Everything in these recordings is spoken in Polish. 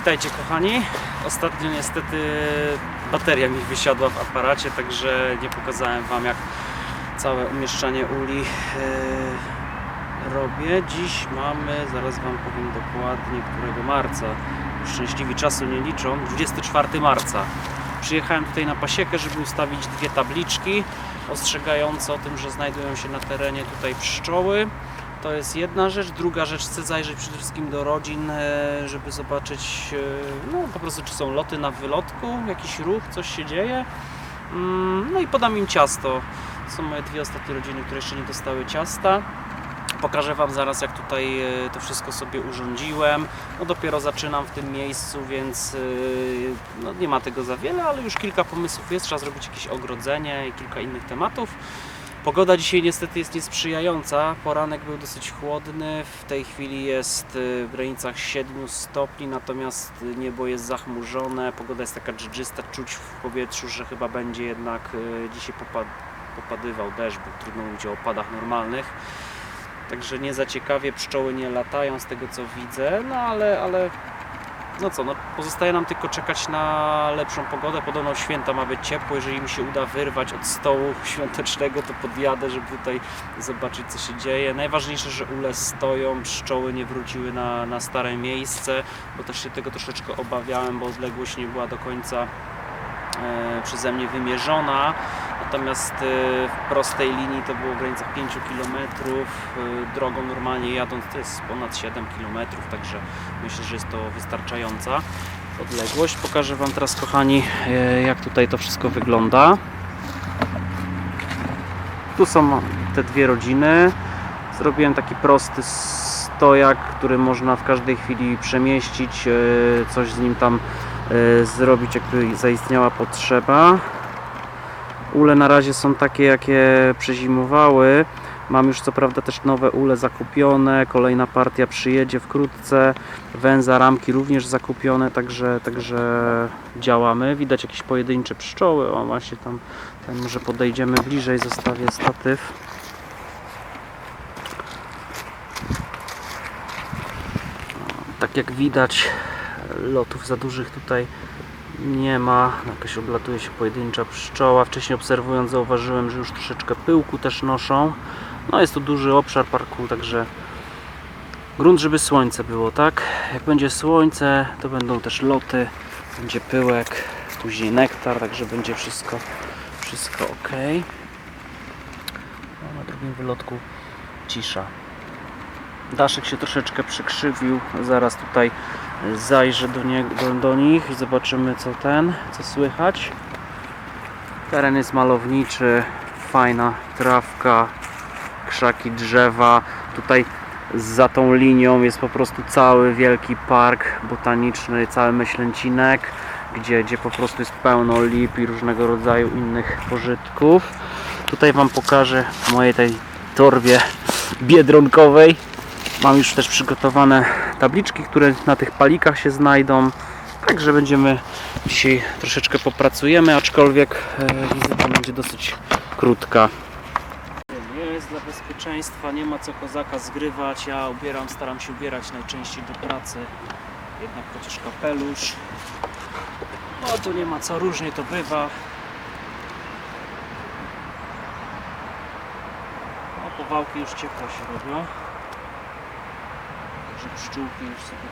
Witajcie kochani. Ostatnio niestety bateria mi wysiadła w aparacie, także nie pokazałem Wam jak całe umieszczanie uli e, robię. Dziś mamy, zaraz Wam powiem dokładnie, którego marca. Szczęśliwi czasu nie liczą. 24 marca. Przyjechałem tutaj na pasiekę, żeby ustawić dwie tabliczki ostrzegające o tym, że znajdują się na terenie tutaj pszczoły. To jest jedna rzecz. Druga rzecz, chcę zajrzeć przede wszystkim do rodzin, e, żeby zobaczyć e, no, po prostu, czy są loty na wylotku, jakiś ruch, coś się dzieje. Mm, No i podam im ciasto. To są moje dwie ostatnie rodziny, które jeszcze nie dostały ciasta. Pokażę Wam zaraz, jak tutaj e, to wszystko sobie urządziłem. No dopiero zaczynam w tym miejscu, więc no, nie ma tego za wiele, ale już kilka pomysłów jest. Trzeba zrobić jakieś ogrodzenie i kilka innych tematów. Pogoda dzisiaj niestety jest niesprzyjająca. Poranek był dosyć chłodny. W tej chwili jest y, w granicach 7 stopni, natomiast niebo jest zachmurzone. Pogoda jest taka dżdżysta, czuć w powietrzu, że chyba będzie jednak y, dzisiaj popa- popadywał deszcz, bo trudno mówić o opadach normalnych. Także nie za ciekawie, pszczoły nie latają z tego co widzę, no ale, ale no co, no pozostaje nam tylko czekać na lepszą pogodę. Podobno święta ma być ciepło. Jeżeli mi się uda wyrwać od stołu świątecznego, to podjadę, żeby tutaj zobaczyć, co się dzieje. Najważniejsze, że ule stoją, pszczoły nie wróciły na, na stare miejsce, bo też się tego troszeczkę obawiałem, bo odległość nie była do końca przeze mnie wymierzona. Natomiast e, w prostej linii to było w granicach 5 km. E, drogą normalnie jadąc to jest ponad 7 km, także myślę, że jest to wystarczająca odległość. Pokażę Wam teraz, kochani, e, jak tutaj to wszystko wygląda. Tu są te dwie rodziny. Zrobiłem taki prosty stojak, który można w każdej chwili przemieścić, e, coś z nim tam e, zrobić, jakby zaistniała potrzeba. Ule na razie są takie, jakie przezimowały. Mam już co prawda też nowe ule zakupione, kolejna partia przyjedzie wkrótce, węza, ramki również zakupione, także, także działamy. Widać jakieś pojedyncze pszczoły, o właśnie tam, tam może podejdziemy bliżej, zostawię statyw. Tak jak widać, lotów za dużych tutaj nie ma. Jakaś oblatuje się pojedyncza pszczoła. Wcześniej obserwując zauważyłem, że już troszeczkę pyłku też noszą. No jest to duży obszar parku, także grunt, żeby słońce było, tak? Jak będzie słońce, to będą też loty, będzie pyłek, później nektar, także będzie wszystko, wszystko ok. No, na drugim wylotku cisza. Daszek się troszeczkę przekrzywił, zaraz tutaj zajrzę do, nie, do, do nich i zobaczymy co ten, co słychać. Teren jest malowniczy, fajna trawka, krzaki, drzewa. Tutaj za tą linią jest po prostu cały wielki park botaniczny, cały myślęcinek, gdzie, gdzie po prostu jest pełno lip i różnego rodzaju innych pożytków. Tutaj Wam pokażę mojej tej torbie biedronkowej. Mam już też przygotowane tabliczki, które na tych palikach się znajdą. Także będziemy dzisiaj troszeczkę popracujemy, aczkolwiek e, wizyta będzie dosyć krótka. Jest dla bezpieczeństwa, nie ma co kozaka zgrywać. Ja ubieram, staram się ubierać najczęściej do pracy. Jednak chociaż kapelusz. No tu nie ma co, różnie to bywa. No powałki już ciepło się robią. Także pszczółki już sobie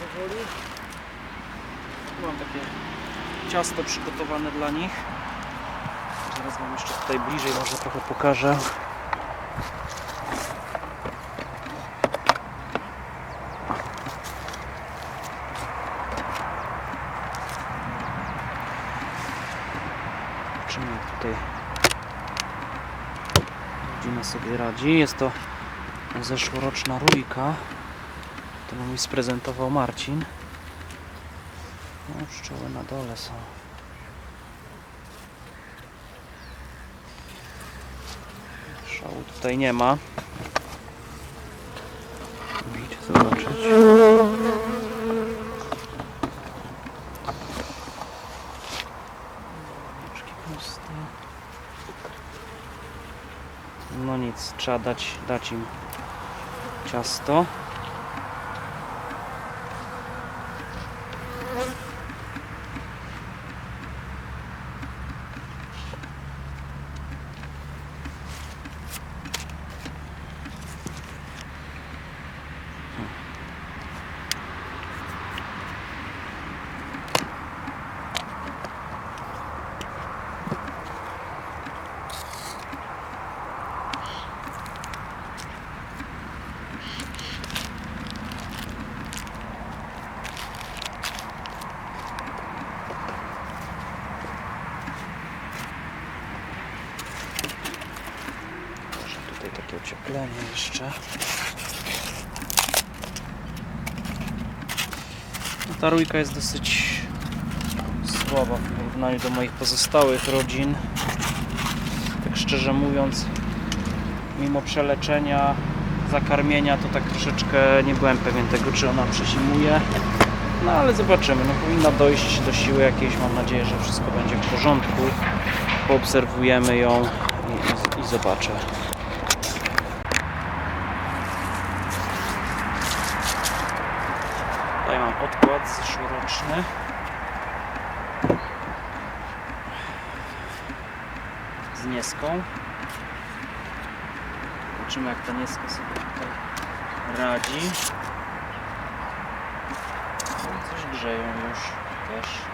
powoli. Mam takie ciasto przygotowane dla nich. Zaraz Wam jeszcze tutaj bliżej może trochę pokażę. Zobaczymy jak tutaj rodzina sobie radzi. Jest to zeszłoroczna rójka, którą mi sprezentował Marcin. No, pszczoły na dole są. Szału tutaj nie ma. Możecie zobaczyć. Rączki puste. No nic, trzeba dać, dać im ciasto. Ocieplenie jeszcze. No, ta rójka jest dosyć słaba w porównaniu do moich pozostałych rodzin. Tak szczerze mówiąc, mimo przeleczenia, zakarmienia, to tak troszeczkę nie byłem pewien tego, czy ona przezimuje. No ale zobaczymy, no powinna dojść do siły jakiejś, mam nadzieję, że wszystko będzie w porządku. Poobserwujemy ją i, i, i zobaczę. Tutaj mam odkład Z nieską. Zobaczymy jak ta nieska sobie tutaj radzi. Coś grzeją już też.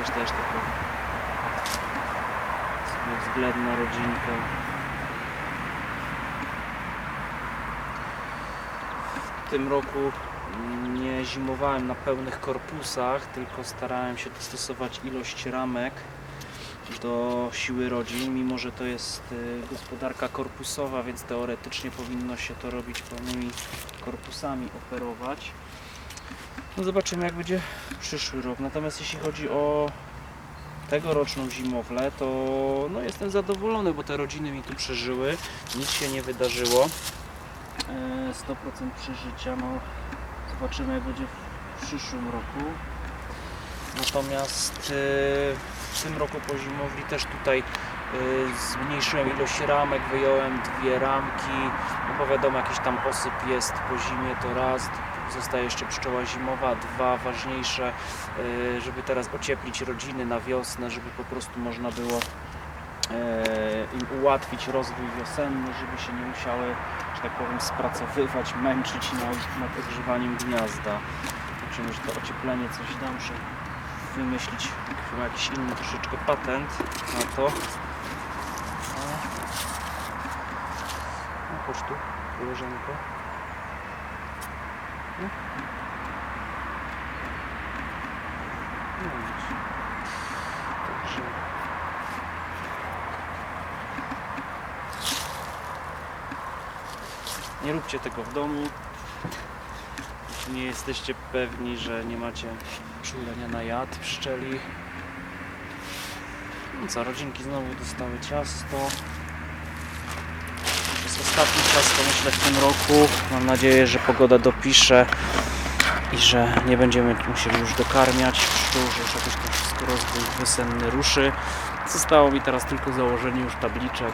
Jest też taka sobie względna rodzinka. W tym roku nie zimowałem na pełnych korpusach, tylko starałem się dostosować ilość ramek do siły rodzin, mimo że to jest y, gospodarka korpusowa, więc teoretycznie powinno się to robić pełnymi korpusami operować. No zobaczymy jak będzie przyszły rok. Natomiast jeśli chodzi o tegoroczną zimowlę, to no, jestem zadowolony, bo te rodziny mi tu przeżyły, nic się nie wydarzyło. E, 100% przeżycia, no zobaczymy jak będzie w przyszłym roku. Natomiast e, w tym roku po zimowli też tutaj e, zmniejszyłem ilość ramek, wyjąłem dwie ramki, no bo wiadomo jakiś tam osyp jest po zimie to raz, zostaje jeszcze pszczoła zimowa, dwa ważniejsze, e, żeby teraz ocieplić rodziny na wiosnę, żeby po prostu można było e, im ułatwić rozwój wiosenny, żeby się nie musiały, że tak powiem, spracowywać, męczyć nad, nad ogrzewaniem gniazda. Zobaczymy, że to ocieplenie coś da, muszę wymyślić chyba jakiś inny troszeczkę patent na to. No chodź tu, koleżanko. No. No widzisz. Także... Nie róbcie tego w domu. Jeśli nie jesteście pewni, że nie macie czulenia na jad pszczeli. No co, rodzinki znowu dostały ciasto. To jest ostatnie ciasto myślę w tym roku. Mam nadzieję, że pogoda dopisze i że nie będziemy musieli już dokarmiać pszczół, że już jakoś to wszystko rozwój wiosenny ruszy. Zostało mi teraz tylko założenie już tabliczek.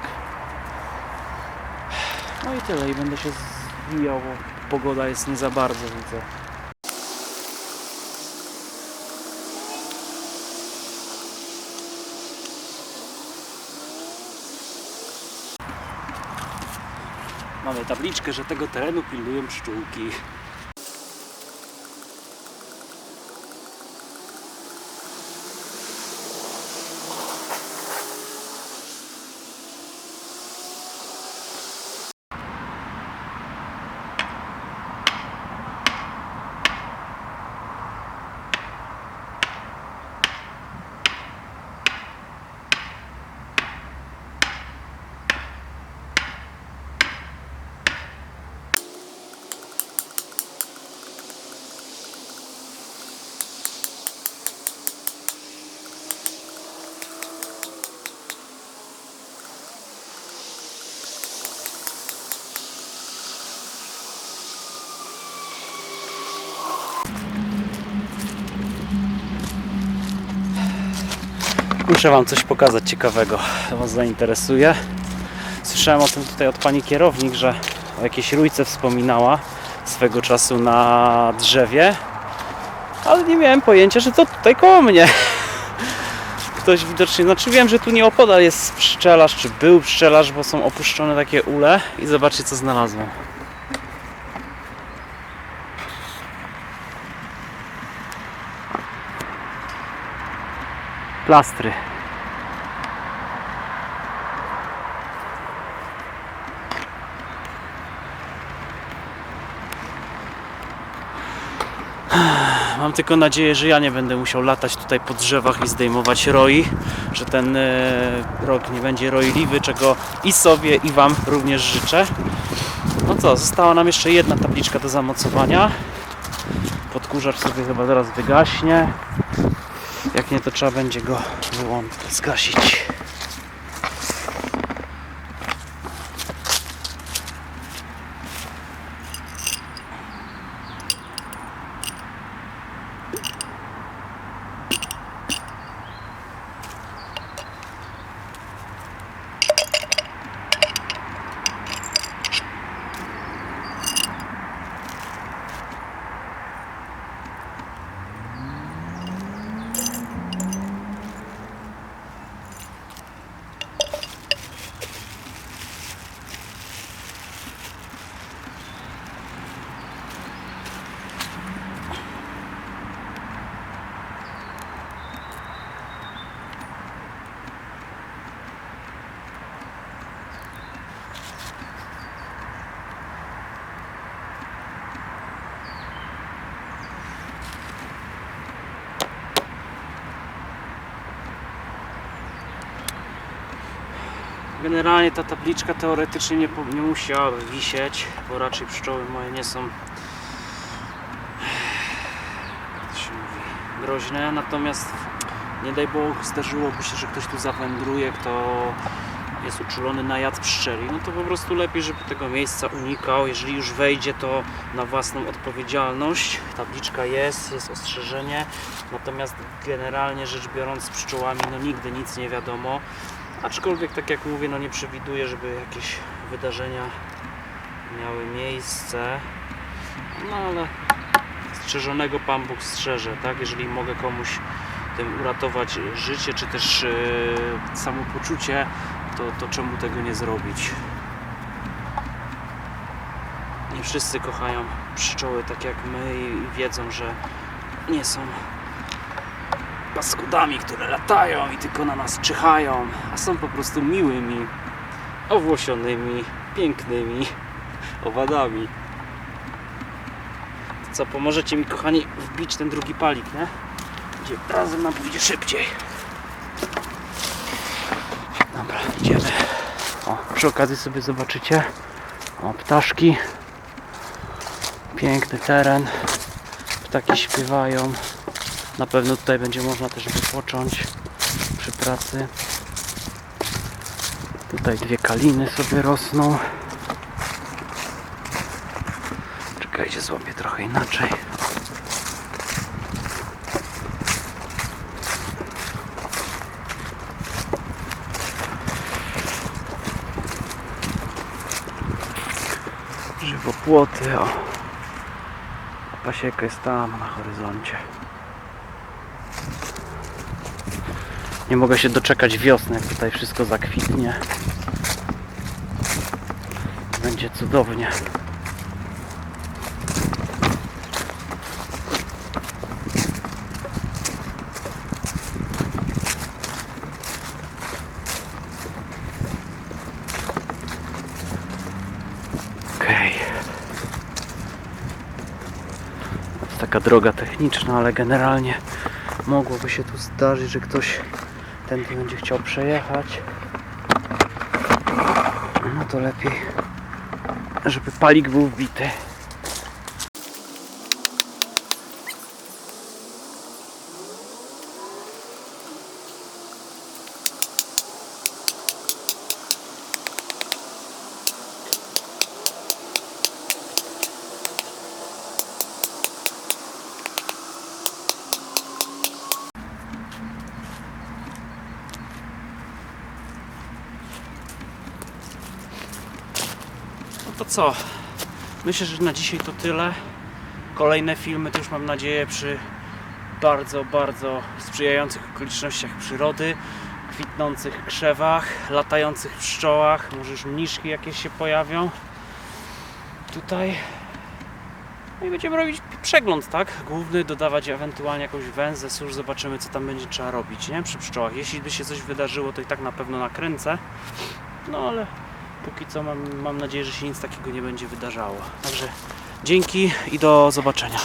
No i tyle, i będę się zwijał, bo pogoda jest nie za bardzo, widzę. Mamy tabliczkę, że tego terenu pilnują pszczółki. Muszę Wam coś pokazać ciekawego, to Was zainteresuje. Słyszałem o tym tutaj od Pani kierownik, że o jakiejś rójce wspominała swego czasu na drzewie, ale nie miałem pojęcia, że to tutaj koło mnie. Ktoś widocznie, znaczy wiem, że tu nieopodal jest pszczelarz, czy był pszczelarz, bo są opuszczone takie ule i zobaczcie co znalazłem. plastry. Mam tylko nadzieję, że ja nie będę musiał latać tutaj po drzewach i zdejmować roi, że ten e, rok nie będzie roiliwy, czego i sobie i Wam również życzę. No co, została nam jeszcze jedna tabliczka do zamocowania. Podkurzacz sobie chyba zaraz wygaśnie. Jak nie, to trzeba będzie go wyłączyć, zgasić. Generalnie ta tabliczka teoretycznie nie, nie musiałaby wisieć, bo raczej pszczoły moje nie są groźne, natomiast nie daj Bóg zdarzyłoby się, że ktoś tu zawędruje, kto jest uczulony na jad pszczeli, no to po prostu lepiej, żeby tego miejsca unikał. Jeżeli już wejdzie, to na własną odpowiedzialność. Tabliczka jest, jest ostrzeżenie, natomiast generalnie rzecz biorąc z pszczołami, no nigdy nic nie wiadomo. Aczkolwiek, tak jak mówię, no nie przewiduję, żeby jakieś wydarzenia miały miejsce. No ale strzeżonego Pan Bóg strzeże, tak? Jeżeli mogę komuś tym uratować życie, czy też yy, samopoczucie, to, to czemu tego nie zrobić? Nie wszyscy kochają pszczoły tak jak my i wiedzą, że nie są paskudami, które latają i tylko na nas czyhają, a są po prostu miłymi, owłosionymi, pięknymi owadami. To co, pomożecie mi kochani wbić ten drugi palik, nie? Gdzie razem nam pójdzie szybciej. Dobra, idziemy. O, przy okazji sobie zobaczycie. O, ptaszki. Piękny teren. Ptaki śpiewają. Na pewno tutaj będzie można też wypocząć przy pracy. Tutaj dwie kaliny sobie rosną. Czekajcie, złapię trochę inaczej. Żywopłoty, o. Pasieka jest tam na horyzoncie. Nie mogę się doczekać wiosny, jak tutaj wszystko zakwitnie. Będzie cudownie. Okej. Jest taka droga techniczna, ale generalnie mogłoby się tu zdarzyć, że ktoś tędy będzie chciał przejechać. No to lepiej, żeby palik był wbity. Co? Myślę, że na dzisiaj to tyle. Kolejne filmy to już mam nadzieję przy bardzo, bardzo sprzyjających okolicznościach przyrody, kwitnących krzewach, latających pszczołach, może już mniszki jakieś się pojawią. Tutaj. No i będziemy robić przegląd, tak? Główny, dodawać ewentualnie jakąś węzę, cóż, zobaczymy co tam będzie trzeba robić, nie? Przy pszczołach. Jeśli by się coś wydarzyło, to i tak na pewno nakręcę. No ale póki co mam, mam nadzieję, że się nic takiego nie będzie wydarzało. Także dzięki i do zobaczenia.